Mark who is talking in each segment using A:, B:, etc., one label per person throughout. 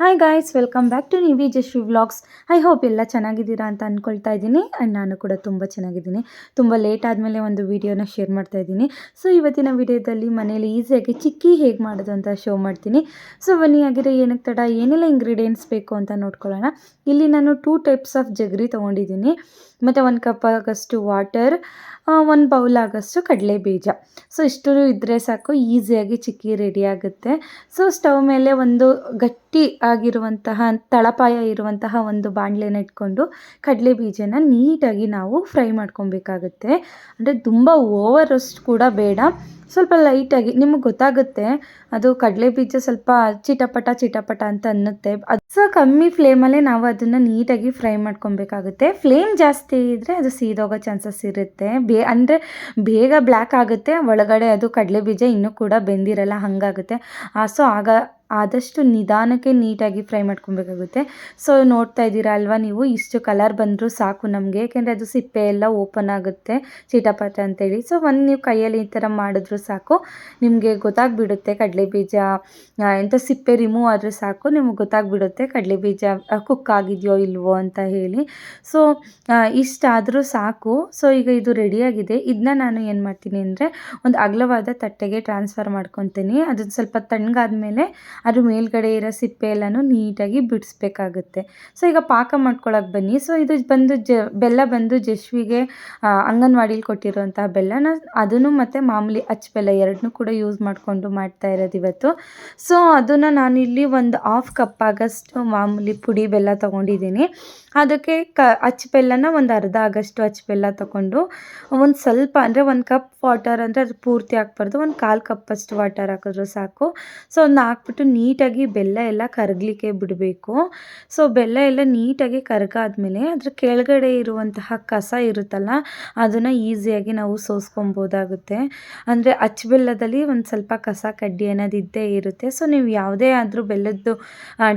A: Hi guys welcome back to Nivi Jashvi vlogs I hope ಎಲ್ಲ ಚೆನ್ನಾಗಿದ್ದೀರಾ ಅಂತ ಅಂದ್ಕೊಳ್ತಾ ಇದ್ದೀನಿ. ಆ್ಯಂಡ್ ನಾನು ಕೂಡ ತುಂಬ ಚೆನ್ನಾಗಿದ್ದೀನಿ. ತುಂಬ ಲೇಟ್ ಆದಮೇಲೆ ಒಂದು ವೀಡಿಯೋನ ಶೇರ್ ಮಾಡ್ತಾ ಇದ್ದೀನಿ. ಸೊ ಇವತ್ತಿನ ವಿಡಿಯೋದಲ್ಲಿ ಮನೇಲಿ ಈಸಿಯಾಗಿ ಚಿಕ್ಕಿ ಹೇಗೆ ಮಾಡೋದು ಅಂತ ಶೋ ಮಾಡ್ತೀನಿ. ಸೊ ಬನ್ನಿ ಆಗಿರೋ ಏನಕ್ಕೆ ತಡ, ಏನೆಲ್ಲ ಇಂಗ್ರೀಡಿಯೆಂಟ್ಸ್ ಬೇಕು ಅಂತ ನೋಡ್ಕೊಳ್ಳೋಣ. ಇಲ್ಲಿ ನಾನು ಟೂ ಟೈಪ್ಸ್ ಆಫ್ ಜಗರಿ ತೊಗೊಂಡಿದ್ದೀನಿ. ಮತ್ತು ಒಂದು ಕಪ್ ಆಗಷ್ಟು ವಾಟರ್ ಒಂದು ಬೌಲ್ ಆಗಷ್ಟು ಕಡಲೆ ಬೀಜ ಸೊ ಇಷ್ಟು ಇದ್ದರೆ ಸಾಕು ಈಸಿಯಾಗಿ ಚಿಕ್ಕಿ ರೆಡಿ ಆಗುತ್ತೆ. ಸೊ ಸ್ಟವ್ ಮೇಲೆ ಒಂದು ಗಟ್ಟಿ ಆಗಿರುವಂತಹ, ತಳಪಾಯ ಇರುವಂತಹ ಒಂದು ಬಾಣಲೆನ ಇಟ್ಕೊಂಡು ಕಡಲೆ ಬೀಜನ ನೀಟಾಗಿ ನಾವು ಫ್ರೈ ಮಾಡ್ಕೊಬೇಕಾಗುತ್ತೆ. ಅಂದರೆ ತುಂಬ ರೋಸ್ಟ್ ಕೂಡ ಬೇಡ. ಸ್ವಲ್ಪ ಲೈಟಾಗಿ ನಿಮಗೆ ಗೊತ್ತಾಗುತ್ತೆ, ಅದು ಕಡಲೆ ಬೀಜ ಸ್ವಲ್ಪ ಚಿಟಪಟ ಚಿಟಪಟ ಅಂತ ಅನ್ನುತ್ತೆ. ಸೊ ಕಮ್ಮಿ ಫ್ಲೇಮಲ್ಲೇ ನಾವು ಅದನ್ನು ನೀಟಾಗಿ ಫ್ರೈ ಮಾಡ್ಕೊಬೇಕಾಗುತ್ತೆ. ಫ್ಲೇಮ್ ಜಾಸ್ತಿ ಇದ್ದರೆ ಅದು ಸೀದೋಗೋ ಚಾನ್ಸಸ್ ಇರುತ್ತೆ. ಬೇ, ಅಂದರೆ ಬೇಗ ಬ್ಲ್ಯಾಕ್ ಆಗುತ್ತೆ, ಒಳಗಡೆ ಅದು ಕಡಲೆ ಬೀಜ ಇನ್ನೂ ಕೂಡ ಬೆಂದಿರಲ್ಲ, ಹಾಗಾಗುತ್ತೆ. ಸೊ ಆಗ ಆದಷ್ಟು ನಿಧಾನಕ್ಕೆ ನೀಟಾಗಿ ಫ್ರೈ ಮಾಡ್ಕೊಬೇಕಾಗುತ್ತೆ. ಸೊ, ನೋಡ್ತಾ ಇದ್ದೀರಾ ಅಲ್ವಾ ನೀವು? ಇಷ್ಟು ಕಲರ್ ಬಂದರೂ ಸಾಕು ನಮಗೆ. ಏಕೆಂದರೆ ಅದು ಸಿಪ್ಪೆ ಎಲ್ಲ ಓಪನ್ ಆಗುತ್ತೆ ಚೀಟಪಾಟ ಅಂತೇಳಿ. ಸೊ, ಒಂದು ನೀವು ಕೈಯಲ್ಲಿ ಈ ಥರ ಮಾಡಿದ್ರು ಸಾಕು. ನಿಮಗೆ ಗೊತ್ತಾಗ್ಬಿಡುತ್ತೆ ಕಡಲೆ ಬೀಜ ಎಂಥ ಸಿಪ್ಪೆ ರಿಮೂವ್ ಆದರೆ ಸಾಕು. ನಿಮಗೆ ಗೊತ್ತಾಗ್ಬಿಡುತ್ತೆ ಕಡಲೆ ಬೀಜ ಕುಕ್ ಆಗಿದೆಯೋ ಇಲ್ವೋ ಅಂತ ಹೇಳಿ. ಸೊ ಇಷ್ಟಾದರೂ ಸಾಕು. ಸೊ, ಈಗ ಇದು ರೆಡಿಯಾಗಿದೆ ಇದನ್ನ ನಾನು ಏನು ಮಾಡ್ತೀನಿ ಅಂದರೆ, ಒಂದು ಅಗಲವಾದ ತಟ್ಟೆಗೆ ಟ್ರಾನ್ಸ್ಫರ್ ಮಾಡ್ಕೊತೀನಿ. ಅದನ್ನು ಸ್ವಲ್ಪ ತಣ್ಣಗಾದ್ಮೇಲೆ ಅದ್ರ ಮೇಲ್ಗಡೆ ಇರೋ ಸಿಪ್ಪೆ ಎಲ್ಲನೂ ನೀಟಾಗಿ ಬಿಡಿಸ್ಬೇಕಾಗುತ್ತೆ. ಸೊ ಈಗ ಪಾಕ ಮಾಡ್ಕೊಳಕ್ಕೆ ಬನ್ನಿ. ಸೊ ಇದು ಬಂದು ಜ, ಬೆಲ್ಲ ಬಂದು ಜಶ್ವಿಗೆ ಅಂಗನವಾಡಿಲಿ ಕೊಟ್ಟಿರುವಂತಹ ಬೆಲ್ಲನ ಅದನ್ನು ಮತ್ತು ಮಾಮೂಲಿ ಅಚ್ಚ ಬೆಲ್ಲ ಎರಡನ್ನೂ ಕೂಡ ಯೂಸ್ ಮಾಡಿಕೊಂಡು ಮಾಡ್ತಾ ಇರೋದು ಇವತ್ತು. ಸೊ ಅದನ್ನು ನಾನಿಲ್ಲಿ ಒಂದು ಹಾಫ್ ಕಪ್ ಆಗಷ್ಟು ಮಾಮೂಲಿ ಪುಡಿ ಬೆಲ್ಲ ತೊಗೊಂಡಿದ್ದೀನಿ. ಅದಕ್ಕೆ ಕ, ಅಚ್ಚ ಬೆಲ್ಲನ ಒಂದು ಅರ್ಧ ಆಗಷ್ಟು ಅಚ್ಚ ಬೆಲ್ಲ ತೊಗೊಂಡು, ಒಂದು ಸ್ವಲ್ಪ ಅಂದರೆ ಒಂದು ಕಪ್ ವಾಟರ್ ಅಂದರೆ ಅದು ಪೂರ್ತಿ ಹಾಕ್ಬಾರ್ದು. ಒಂದು ಕಾಲು ಕಪ್ಪಷ್ಟು ವಾಟರ್ ಹಾಕಿದ್ರು ಸಾಕು. ಸೊ ಅದನ್ನ ಹಾಕ್ಬಿಟ್ಟು ನೀಟಾಗಿ ಬೆಲ್ಲ ಎಲ್ಲ ಕರಗಲಿಕ್ಕೆ ಬಿಡಬೇಕು. ಸೊ ಬೆಲ್ಲ ಎಲ್ಲ ನೀಟಾಗಿ ಕರಗಾದ್ಮೇಲೆ ಅದ್ರ ಕೆಳಗಡೆ ಇರುವಂತಹ ಕಸ ಇರುತ್ತಲ್ಲ, ಅದನ್ನು ಈಸಿಯಾಗಿ ನಾವು ಸೋಸ್ಕೊಬೋದಾಗುತ್ತೆ. ಅಂದರೆ ಅಚ್ಚ ಬೆಲ್ಲದಲ್ಲಿ ಒಂದು ಸ್ವಲ್ಪ ಕಸ ಕಡ್ಡಿ ಅನ್ನೋದು ಇದ್ದೇ ಇರುತ್ತೆ. ಸೊ ನೀವು ಯಾವುದೇ ಆದರೂ ಬೆಲ್ಲದ್ದು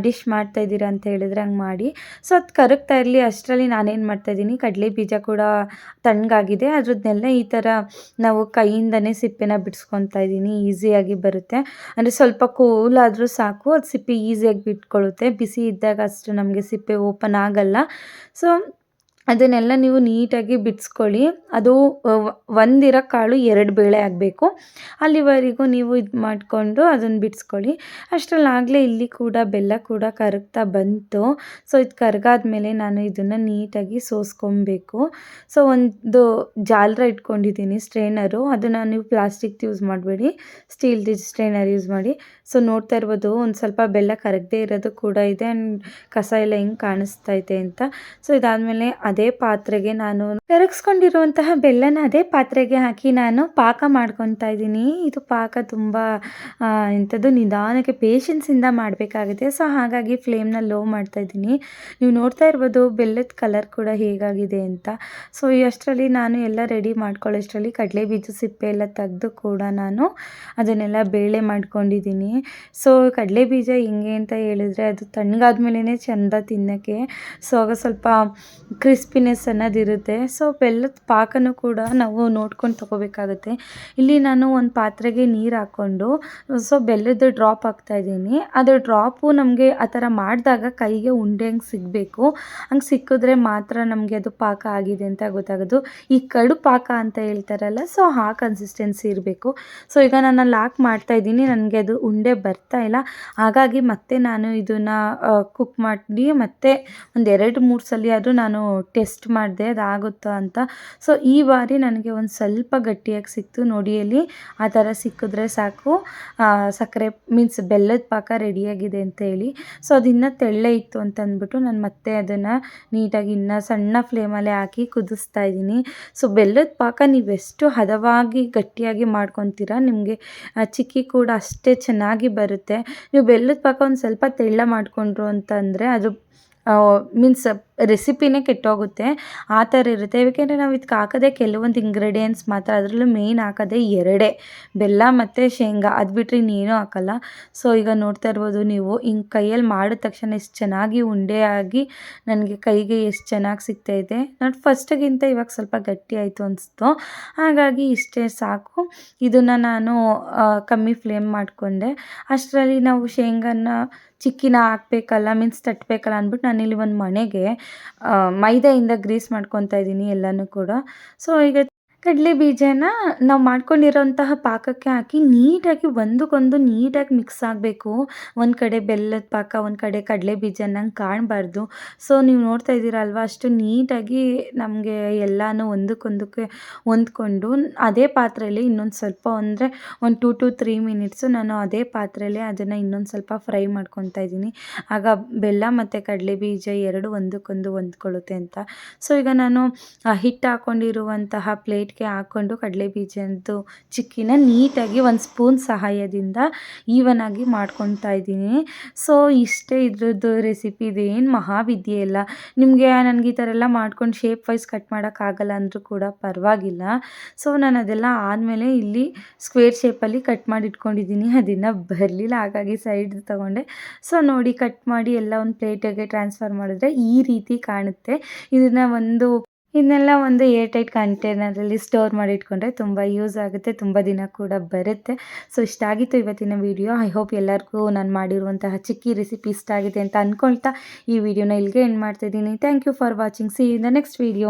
A: ಡಿಶ್ ಮಾಡ್ತಾ ಇದ್ದೀರಾ ಅಂತ ಹೇಳಿದ್ರೆ ಹಂಗೆ ಮಾಡಿ. ಸೊ ಅದು ಕರಗ್ತಾ ಇರಲಿ. ಅಷ್ಟರಲ್ಲಿ ನಾನೇನು ಮಾಡ್ತಾಯಿದ್ದೀನಿ ಕಡಲೆ ಬೀಜ ಕೂಡ ತಣ್ಣಗಾಗಿದೆ. ಅದ್ರದ್ದನ್ನೆಲ್ಲ ಈ ಥರ ನಾವು ಕೈಯಿಂದನೇ ಸಿಪ್ಪೆನ ಬಿಡಿಸ್ಕೊತಾ ಇದ್ದೀನಿ. ಈಸಿಯಾಗಿ ಬರುತ್ತೆ. ಅಂದರೆ ಸ್ವಲ್ಪ ಕೂಲ್ ಆದರೂ ಸಾಕು ಅದು ಸಿಪ್ಪೆ ಈಸಿಯಾಗಿ ಬಿಟ್ಕೊಳ್ಳುತ್ತೆ ಬಿಸಿ ಇದ್ದಾಗ ಅಷ್ಟು ನಮಗೆ ಸಿಪ್ಪೆ ಓಪನ್ ಆಗಲ್ಲ. ಸೊ ಅದನ್ನೆಲ್ಲ ನೀವು ನೀಟಾಗಿ ಬಿಡಿಸ್ಕೊಳ್ಳಿ ಅದು ಒಂದಿರೋ ಕಾಳು ಎರಡು ಬೇಳೆ ಆಗಬೇಕು. ಅಲ್ಲಿವರೆಗೂ ನೀವು ಇದು ಮಾಡಿಕೊಂಡು ಅದನ್ನು ಬಿಡಿಸ್ಕೊಳ್ಳಿ ಅಷ್ಟರಲ್ಲಾಗಲೇ ಇಲ್ಲಿ ಕೂಡ ಬೆಲ್ಲ ಕೂಡ ಕರಗ್ತಾ ಬಂತು. ಸೊ, ಇದು ಕರಗಾದ್ಮೇಲೆ ನಾನು ಇದನ್ನು ನೀಟಾಗಿ ಸೋಸ್ಕೊಬೇಕು. ಸೊ, ಒಂದು ಜಾಲ್ರ ಇಟ್ಕೊಂಡಿದ್ದೀನಿ ಸ್ಟ್ರೈನರು. ಅದನ್ನು ನೀವು ಪ್ಲಾಸ್ಟಿಕ್ ಯೂಸ್ ಮಾಡಬೇಡಿ. ಸ್ಟೀಲ್ದು ಸ್ಟ್ರೈನರ್ ಯೂಸ್ ಮಾಡಿ. ಸೊ, ನೋಡ್ತಾ ಇರ್ಬೋದು, ಒಂದು ಸ್ವಲ್ಪ ಬೆಲ್ಲ ಕರಗದೇ ಇರೋದು ಕೂಡ ಇದೆ. ಆ್ಯಂಡ್ ಕಸ ಎಲ್ಲ ಹೆಂಗೆ ಕಾಣಿಸ್ತೈತೆ ಅಂತ. ಸೊ, ಇದಾದಮೇಲೆ ಅದೇ ಪಾತ್ರೆಗೆ ನಾನು ಕರಗಿಸ್ಕೊಂಡಿರುವಂತಹ ಬೆಲ್ಲನ ಅದೇ ಪಾತ್ರೆಗೆ ಹಾಕಿ ನಾನು ಪಾಕ ಮಾಡ್ಕೊತಾ ಇದ್ದೀನಿ. ಇದು ಪಾಕ ತುಂಬ ಇಂಥದ್ದು ನಿಧಾನಕ್ಕೆ ಪೇಷನ್ಸಿಂದ ಮಾಡಬೇಕಾಗುತ್ತೆ. ಸೊ ಹಾಗಾಗಿ ಫ್ಲೇಮ್ನ ಲೋ ಮಾಡ್ತಾ ಇದ್ದೀನಿ. ನೀವು ನೋಡ್ತಾ ಇರ್ಬೋದು ಬೆಲ್ಲದ ಕಲರ್ ಕೂಡ ಹೇಗಾಗಿದೆ ಅಂತ. ಸೊ ಅಷ್ಟರಲ್ಲಿ ನಾನು ಎಲ್ಲ ರೆಡಿ ಮಾಡ್ಕೊಳ್ಳೋಷ್ಟರಲ್ಲಿ ಕಡಲೆ ಬೀಜ ಸಿಪ್ಪೆ ಎಲ್ಲ ತೆಗೆದು ಕೂಡ ನಾನು ಅದನ್ನೆಲ್ಲ ಬೇಳೆ ಮಾಡ್ಕೊಂಡಿದ್ದೀನಿ. ಸೊ ಕಡಲೆ ಬೀಜ ಹೆಂಗೆ ಅಂತ ಹೇಳಿದ್ರೆ ಅದು ತಣ್ಣಗಾದ್ಮೇಲೆ ಚೆಂದ ತಿನ್ನೋಕ್ಕೆ. ಸೊ ಆಗ ಸ್ವಲ್ಪ ಕ್ರಿಸ್ಪಿನೆಸ್ ಅನ್ನೋದಿರುತ್ತೆ. ಸೊ ಬೆಲ್ಲದ ಪಾಕನೂ ಕೂಡ ನಾವು ನೋಡ್ಕೊಂಡು ತಗೋಬೇಕಾಗುತ್ತೆ. ಇಲ್ಲಿ ನಾನು ಒಂದು ಪಾತ್ರೆಗೆ ನೀರು ಹಾಕ್ಕೊಂಡು, ಸೊ, ಬೆಲ್ಲದ ಡ್ರಾಪ್ ಹಾಕ್ತಾಯಿದ್ದೀನಿ ಅದು ಡ್ರಾಪು ನಮಗೆ ಆ ಥರ ಮಾಡಿದಾಗ ಕೈಗೆ ಉಂಡೆ ಹಂಗೆ ಸಿಗಬೇಕು. ಹಂಗೆ ಸಿಕ್ಕಿದ್ರೆ ಮಾತ್ರ ನಮಗೆ ಅದು ಪಾಕ ಆಗಿದೆ ಅಂತ ಗೊತ್ತಾಗೋದು. ಈ ಕಡು ಪಾಕ ಅಂತ ಹೇಳ್ತಾರಲ್ಲ, ಸೊ, ಆ ಕನ್ಸಿಸ್ಟೆನ್ಸಿ ಇರಬೇಕು. ಸೊ ಈಗ ನಾನು ಅಲ್ಲಿ ಮಾಡ್ತಾ ಇದ್ದೀನಿ. ನನಗೆ ಅದು ಉಂಡೆ ಬರ್ತಾ ಇಲ್ಲ. ಹಾಗಾಗಿ ಮತ್ತೆ ನಾನು ಇದನ್ನು ಕುಕ್ ಮಾಡಿ ಮತ್ತೆ ಒಂದು ಎರಡು ಮೂರು ಸಲ ಆದರೂ ನಾನು ಟೆಸ್ಟ್ ಮಾಡಿದೆ ಅದಾಗುತ್ತೋ ಅಂತ. ಸೊ ಈ ಬಾರಿ ನನಗೆ ಒಂದು ಸ್ವಲ್ಪ ಗಟ್ಟಿಯಾಗಿ ಸಿಕ್ತು. ನೋಡಿಯಲ್ಲಿ ಆ ಥರ ಸಿಕ್ಕಿದ್ರೆ ಸಾಕು. ಸಕ್ಕರೆ ಮೀನ್ಸ್ ಬೆಲ್ಲದ ಪಾಕ ರೆಡಿಯಾಗಿದೆ ಅಂತ ಹೇಳಿ. ಸೊ ಅದು ಇನ್ನೂ ತೆಳ್ಳೆ ಇತ್ತು ಅಂತ ಅಂದ್ಬಿಟ್ಟು ನಾನು ಮತ್ತೆ ಅದನ್ನು ನೀಟಾಗಿ ಇನ್ನೂ ಸಣ್ಣ ಫ್ಲೇಮಲ್ಲೇ ಹಾಕಿ ಕುದಿಸ್ತಾ ಇದ್ದೀನಿ. ಸೊ ಬೆಲ್ಲದ ಪಾಕ ನೀವೆಷ್ಟು ಹದವಾಗಿ ಗಟ್ಟಿಯಾಗಿ ಮಾಡ್ಕೊತೀರ ನಿಮಗೆ ಚಿಕ್ಕಿ ಕೂಡ ಅಷ್ಟೇ ಚೆನ್ನಾಗಿ ಬರುತ್ತೆ. ನೀವು ಬೆಲ್ಲದ ಪಾಕ ಒಂದು ಸ್ವಲ್ಪ ತೆಳ್ಳ ಮಾಡಿಕೊಂಡ್ರು ಅಂತಂದರೆ ಅದು ಮೀನ್ಸ್ ರೆಸಿಪಿನೇ ಕೆಟ್ಟೋಗುತ್ತೆ. ಆ ಥರ ಇರುತ್ತೆ. ಏಕೆಂದರೆ ನಾವು ಇದಕ್ಕೆ ಹಾಕೋದೇ ಕೆಲವೊಂದು ಇಂಗ್ರೀಡಿಯೆಂಟ್ಸ್ ಮಾತ್ರ ಅದರಲ್ಲೂ ಮೇಯ್ನ್ ಹಾಕೋದೇ ಎರಡೇ. ಬೆಲ್ಲ ಮತ್ತು ಶೇಂಗಾ. ಅದು ಬಿಟ್ಟರೆ ಇನ್ನೇನೂ ಹಾಕಲ್ಲ. ಸೊ ಈಗ ನೋಡ್ತಾ ಇರ್ಬೋದು ನೀವು ಹಿಂಗೆ ಕೈಯಲ್ಲಿ ಮಾಡಿದ ತಕ್ಷಣ ಎಷ್ಟು ಚೆನ್ನಾಗಿ ಉಂಡೆ ಆಗಿ ನನಗೆ ಕೈಗೆ ಎಷ್ಟು ಚೆನ್ನಾಗಿ ಸಿಗ್ತಾಯಿದೆ ನಾನು ಫಸ್ಟಿಗಿಂತ ಇವಾಗ ಸ್ವಲ್ಪ ಗಟ್ಟಿ ಆಯಿತು ಅನಿಸ್ತು. ಹಾಗಾಗಿ ಇಷ್ಟೇ ಸಾಕು. ಇದನ್ನು ನಾನು ಕಮ್ಮಿ ಫ್ಲೇಮ್ ಮಾಡಿಕೊಂಡೆ. ಅಷ್ಟರಲ್ಲಿ ನಾವು ಶೇಂಗಾನ ಚಿಕ್ಕಿನ ಹಾಕ್ಬೇಕಲ್ಲ ಮೀನ್ಸ್ ತಟ್ಟಬೇಕಲ್ಲ ಅಂದ್ಬಿಟ್ಟು ನಾನಿಲ್ಲಿ ಒಂದು ಮಣೆಗೆ ಆ, ಮೈದಾಯಿಂದ ಗ್ರೀಸ್ ಮಾಡ್ಕೊತಾ ಇದ್ದೀನಿ ಎಲ್ಲನೂ ಕೂಡ. ಸೊ ಈಗ ಕಡಲೆ ಬೀಜನ ನಾವು ಮಾಡ್ಕೊಂಡಿರೋಂತಹ ಪಾಕಕ್ಕೆ ಹಾಕಿ ನೀಟಾಗಿ ಒಂದಕ್ಕೊಂದು ನೀಟಾಗಿ ಮಿಕ್ಸ್ ಆಗಬೇಕು. ಒಂದು ಕಡೆ ಬೆಲ್ಲದ ಪಾಕ, ಒಂದು ಕಡೆ ಕಡಲೆ ಬೀಜ ನಂಗೆ ಕಾಣಬಾರ್ದು. ಸೊ ನೀವು ನೋಡ್ತಾ ಇದ್ದೀರಲ್ವ, ಅಷ್ಟು ನೀಟಾಗಿ ನಮಗೆ ಎಲ್ಲನೂ ಒಂದಕ್ಕೊಂದಕ್ಕೆ ಹೊಂದ್ಕೊಂಡು ಅದೇ ಪಾತ್ರೆಯಲ್ಲಿ ಇನ್ನೊಂದು ಸ್ವಲ್ಪ ಅಂದರೆ ಒಂದು ಟೂ ಟು ತ್ರೀ ಮಿನಿಟ್ಸು ನಾನು ಅದೇ ಪಾತ್ರೆಯಲ್ಲೇ ಅದನ್ನು ಇನ್ನೊಂದು ಸ್ವಲ್ಪ ಫ್ರೈ ಮಾಡ್ಕೊತಾ ಇದ್ದೀನಿ. ಆಗ ಬೆಲ್ಲ ಮತ್ತು ಕಡಲೆ ಬೀಜ ಎರಡು ಒಂದಕ್ಕೊಂದು ಹೊಂದ್ಕೊಳ್ಳುತ್ತೆ ಅಂತ. ಸೊ ಈಗ ನಾನು ಹಿಟ್ಟು ಹಾಕ್ಕೊಂಡಿರುವಂತಹ ಪ್ಲೇಟ್ಗೆ ಹಾಕ್ಕೊಂಡು ಕಡಲೆ ಬೀಜದ್ದು ಚಿಕ್ಕಿನ ನೀಟಾಗಿ ಒಂದು ಸ್ಪೂನ್ ಸಹಾಯದಿಂದ ಈವನ್ ಆಗಿ ಮಾಡ್ಕೊತಾ ಇದ್ದೀನಿ. ಸೊ ಇಷ್ಟೇ ಇದ್ರದ್ದು ರೆಸಿಪಿ ಇದೇನು ಮಹಾವಿದ್ಯೆ ಇಲ್ಲ. ನಿಮಗೆ ನನಗೆ ಈ ಥರ ಎಲ್ಲ ಮಾಡ್ಕೊಂಡು ಶೇಪ್ ವೈಸ್ ಕಟ್ ಮಾಡೋಕ್ಕಾಗಲ್ಲ ಅಂದರೂ ಕೂಡ ಪರವಾಗಿಲ್ಲ. ಸೊ ನಾನು ಅದೆಲ್ಲ ಆದಮೇಲೆ ಇಲ್ಲಿ ಸ್ಕ್ವೇರ್ ಶೇಪಲ್ಲಿ ಕಟ್ ಮಾಡಿ ಇಟ್ಕೊಂಡಿದ್ದೀನಿ. ಅದನ್ನು ಬರಲಿಲ್ಲ, ಹಾಗಾಗಿ ಸೈಡ್ ತಗೊಂಡೆ. ಸೊ ನೋಡಿ ಕಟ್ ಮಾಡಿ ಎಲ್ಲ ಒಂದು ಪ್ಲೇಟಿಗೆ ಟ್ರಾನ್ಸ್ಫರ್ ಮಾಡಿದ್ರೆ ಈ ರೀತಿ ಕಾಣುತ್ತೆ. ಇದನ್ನು ಒಂದು ಇದನ್ನೆಲ್ಲ ಒಂದು ಏರ್ ಟೈಟ್ ಕಂಟೈನರಲ್ಲಿ ಸ್ಟೋರ್ ಮಾಡಿ ಇಟ್ಕೊಂಡ್ರೆ ತುಂಬ ಯೂಸ್ ಆಗುತ್ತೆ, ತುಂಬ ದಿನ ಕೂಡ ಬರುತ್ತೆ. ಸೊ ಇಷ್ಟ ಆಗಿತ್ತು ಇವತ್ತಿನ ವಿಡಿಯೋ. ಐ ಹೋಪ್ ಎಲ್ಲರಿಗೂ ನಾನು ಮಾಡಿರುವಂತಹ ಚಿಕ್ಕಿ ರೆಸಿಪಿ ಇಷ್ಟ ಆಗಿದೆ ಅಂತ ಅಂದ್ಕೊಳ್ತಾ ಈ ವಿಡಿಯೋನ ಇಲ್ಲಿಗೆ ಎಂಡ್ ಮಾಡ್ತಿದ್ದೀನಿ thank you for watching see in the next video